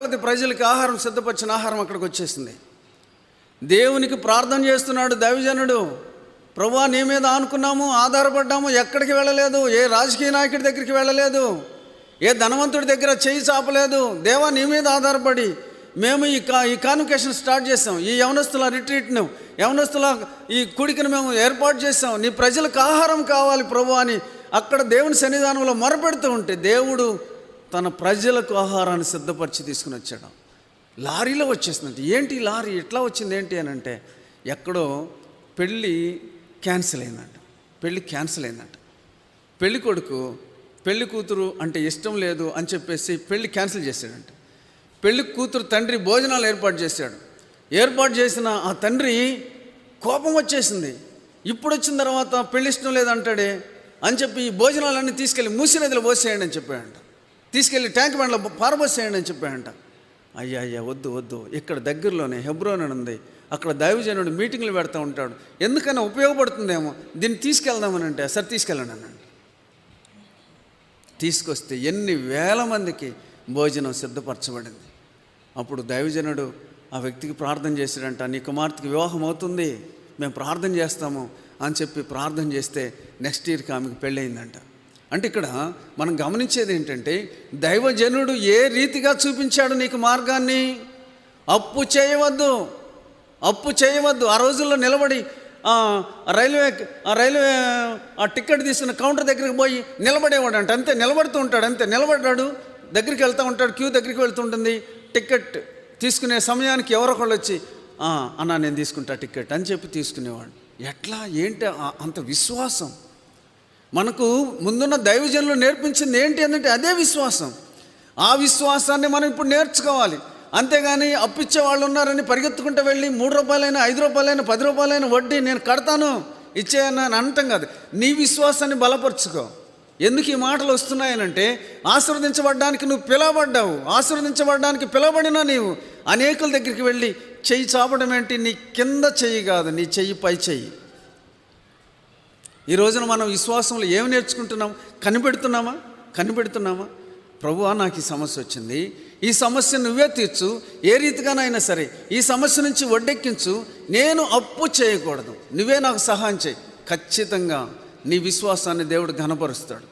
కొలది ప్రజలకి ఆహారం సిద్ధపరిచిన ఆహారం అక్కడికి వచ్చేసింది. దేవునికి ప్రార్థన చేస్తున్నాడు దైవజనుడు. ప్రభా నీ మీద ఆనుకున్నాము ఆధారపడ్డాము ఎక్కడికి వెళ్ళలేదు ఏ రాజకీయ నాయకుడి దగ్గరికి వెళ్ళలేదు ఏ ధనవంతుడి దగ్గర చేయి చాపలేదు దేవా నీ మీద ఆధారపడి మేము ఈ కా ఈ కాన్వికేషన్ స్టార్ట్ చేసాం ఈ యవనస్తుల రిట్రీట్ను యవనస్తుల ఈ కుడికను మేము ఏర్పాటు చేసాం నీ ప్రజలకు ఆహారం కావాలి ప్రభు అని అక్కడ దేవుని సన్నిధానంలో మొరపెడుతూ ఉంటే దేవుడు తన ప్రజలకు ఆహారాన్ని సిద్ధపరిచి తీసుకుని వచ్చాడు. లారీలో వచ్చేసిందంటే. ఏంటి లారీ? ఎట్లా వచ్చింది ఏంటి అని అంటే ఎక్కడో పెళ్ళి క్యాన్సిల్ అయిందంట. పెళ్ళి క్యాన్సిల్ అయిందంట. పెళ్ళి కొడుకు పెళ్ళి కూతురు అంటే ఇష్టం లేదు అని చెప్పేసి పెళ్ళి క్యాన్సిల్ చేశాడంట. పెళ్ళి కూతురు తండ్రి భోజనాలు ఏర్పాటు చేశాడు. ఏర్పాటు చేసిన ఆ తండ్రి కోపం వచ్చేసింది. ఇప్పుడు వచ్చిన తర్వాత పెళ్ళి ఇష్టం లేదంటాడే అని చెప్పి ఈ భోజనాలన్నీ తీసుకెళ్ళి మూసినదిలో పోసేయండి అని చెప్పాడంట. తీసుకెళ్ళి ట్యాంక్ బండ్లో పారబోసేయండి అని చెప్పాడంట. అయ్యా అయ్యా వద్దు వద్దు. ఇక్కడ దగ్గరలోనే హెబ్రోన్ అని ఉంది. అక్కడ దైవజనుడు మీటింగ్లు పెడతా ఉంటాడు. ఎందుకన్నా ఉపయోగపడుతుందేమో? దీన్ని తీసుకెళ్దామని అంటే సరే తీసుకెళ్ళండి అన్నాడు. తీసుకొస్తే ఎన్ని వేల మందికి భోజనం సిద్ధపరచబడింది. అప్పుడు దైవజనుడు ఆ వ్యక్తికి ప్రార్థన చేశాడంట నీ కుమార్తెకి వివాహం అవుతుంది. మేము ప్రార్థన చేస్తాము అని చెప్పి ప్రార్థన చేస్తే నెక్స్ట్ ఇయర్కి ఆమెకు పెళ్ళయిందంట. అంటే ఇక్కడ మనం గమనించేది ఏంటంటే దైవజనుడు ఏ రీతిగా చూపించాడు నీకు మార్గాన్ని? అప్పు చేయవద్దు. అప్పు చేయవద్దు. ఆ రోజుల్లో నిలబడి రైల్వే ఆ రైల్వే ఆ టికెట్ తీసుకున్న కౌంటర్ దగ్గరికి పోయి నిలబడేవాడు అంట. అంతే నిలబడుతూ ఉంటాడు అంతే. నిలబడ్డాడు దగ్గరికి వెళ్తూ ఉంటాడు క్యూ దగ్గరికి వెళ్తుంటుంది టికెట్ తీసుకునే సమయానికి ఎవరో ఒకళ్ళు వచ్చి అన్నా నేను తీసుకుంటా టికెట్ అని చెప్పి తీసుకునేవాడు. ఎట్లా? ఏంటి? అంత విశ్వాసం. మనకు ముందున్న దైవజనులు నేర్పించింది ఏంటి అంటే అదే విశ్వాసం. ఆ విశ్వాసాన్ని మనం ఇప్పుడు నేర్చుకోవాలి. అంతేగాని అప్పిచ్చే వాళ్ళు ఉన్నారని పరిగెత్తుకుంటూ వెళ్ళి మూడు రూపాయలైనా ఐదు రూపాయలైనా పది రూపాయలైనా వడ్డీ నేను కడతాను ఇచ్చేయని అని అనటం కాదు. నీ విశ్వాసాన్ని బలపరుచుకో. ఎందుకు ఈ మాటలు వస్తున్నాయనంటే ఆశీర్వదించబడ్డానికి నువ్వు పిలవబడ్డావు. ఆశీర్వదించబడ్డానికి పిలవబడినా నీవు. అనేకుల దగ్గరికి వెళ్ళి చెయ్యి చాపడం ఏంటి? నీ కింద చెయ్యి కాదు నీ చెయ్యి పై చెయ్యి. ఈ రోజున మనం విశ్వాసంలో ఏమి నేర్చుకుంటున్నాం? కనిపెడుతున్నామా? కనిపెడుతున్నామా? ప్రభువా నాకు ఈ సమస్య వచ్చింది. ఈ సమస్య నువ్వే తీర్చు. ఏ రీతిగానైనా సరే ఈ సమస్య నుంచి వడ్డెక్కించు నేను అప్పు చేయకూడదు. నువ్వే నాకు సహాయం చేయి. ఖచ్చితంగా నీ విశ్వాసాన్ని దేవుడు ఘనపరుస్తాడు.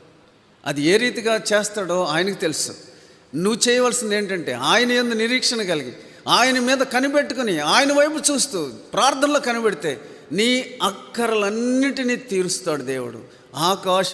అది ఏ రీతిగా చేస్తాడో ఆయనకు తెలుసు. నువ్వు చేయవలసింది ఏంటంటే ఆయన ఎందు నిరీక్షణ కలిగి ఆయన మీద కనిపెట్టుకుని ఆయన వైపు చూస్తూ ప్రార్థనలో కనిపెడితే నీ అక్కర్లన్నిటినీ తీరుస్తాడు దేవుడు. ఆకాశ